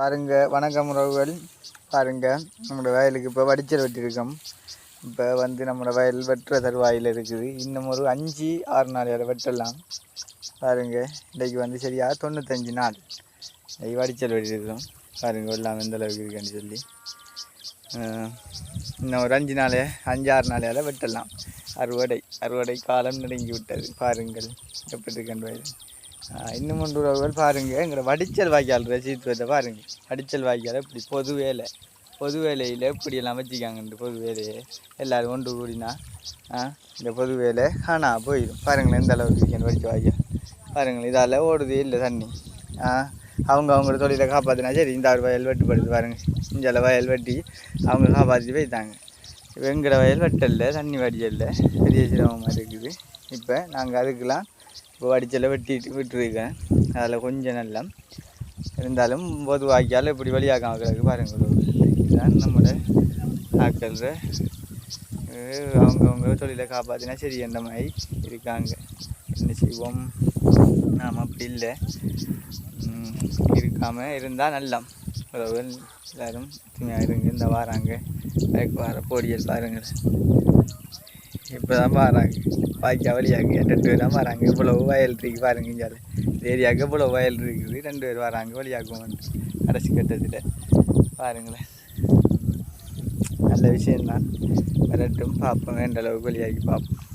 பாருங்க வணக்கம் உறவுகள். பாருங்க நம்மளோட வயலுக்கு இப்போ வடிச்சல் வெட்டியிருக்கோம் இப்போ வந்து நம்மளோட வயல் வெட்டுற தருவாயில் இருக்குது. இன்னும் ஒரு அஞ்சு ஆறு நாள் வரை வெட்டலாம். பாருங்க இன்றைக்கு வந்து சரியா தொண்ணூத்தஞ்சு நாள். இன்றைக்கு வடிச்சல் வெட்டியிருக்கோம் பாருங்க எல்லாம் எந்த அளவுக்கு இருக்குன்னு சொல்லி. இன்னும் ஒரு அஞ்சு நாள் அஞ்சு ஆறு நாளையால் வெட்டலாம். அறுவடை அறுவடை காலம் நெருங்கி விட்டது. பாருங்கள் எப்படி இருக்குன்னு வயல் இன்னும் ஒன்று உறவுகள் பாருங்க. எங்களோட வடிச்சல் வாய்க்கால் ரசித்துவத்தை பாருங்க. வடிச்சல் வாய்க்கால் இப்படி பொது வேலை பொது வேலையில் இப்படியெல்லாம் வச்சுக்காங்கன்ட்டு பொது வேலையை எல்லோரும் ஒன்று கூடினா ஆ, இந்த பொது வேலை ஆனால் போயிடும் பாருங்களேன் எந்த அளவுக்கு இருக்கேன் வடிச்ச வாய்க்கால். பாருங்கள் இதால் ஓடுது இல்லை தண்ணி. ஆ அவங்க அவங்க தொழிலை காப்பாற்றினா சரி இந்த ஆறு வயல் வெட்டுப்படுது பாருங்கள் இஞ்சால வயல் வெட்டி அவங்க காப்பாற்றி போய்த்தாங்க இப்போ எங்களோட வயல் வெட்டல தண்ணி வடிச்சல்ல பெரிய சிரமமாக இருக்குது. இப்போ நாங்கள் அதுக்கெலாம் இப்போ வடிச்சலை வெட்டிட்டு விட்டுருக்கேன். அதில் கொஞ்சம் நல்லா. இருந்தாலும் பொது வாய்க்கால் இப்படி வழியாகும் கிடக்கு பாருங்கள் இதுதான் நம்மளோட ஆக்கள்ற. அவங்கவுங்க தொழிலை காப்பாற்றினா சரி அந்த மாதிரி இருக்காங்க. என்ன செய்வோம்? நாம் அப்படி இல்லை. இருக்காமல் இருந்தால் நல்லா. உறவுகள் எல்லாரும் இருங்க இந்த வாராங்க. வர போடியல் பாருங்கள் இப்போ தான் வராங்க வாய்க்கா வழியாங்க ரெண்டு பேர் தான் வராங்க இவ்வளவு வயல் இருக்கு பாருங்க இங்கே ஏரியாவுக்கு இவ்வளோ வயல் இருக்குது ரெண்டு பேர் வராங்க வழியாக்குவோம் கடைசி கட்டத்தில் பாருங்களேன் நல்ல விஷயம்தான் வரட்டும் பார்ப்போம் எந்த அளவுக்கு வழியாக்கி பார்ப்போம்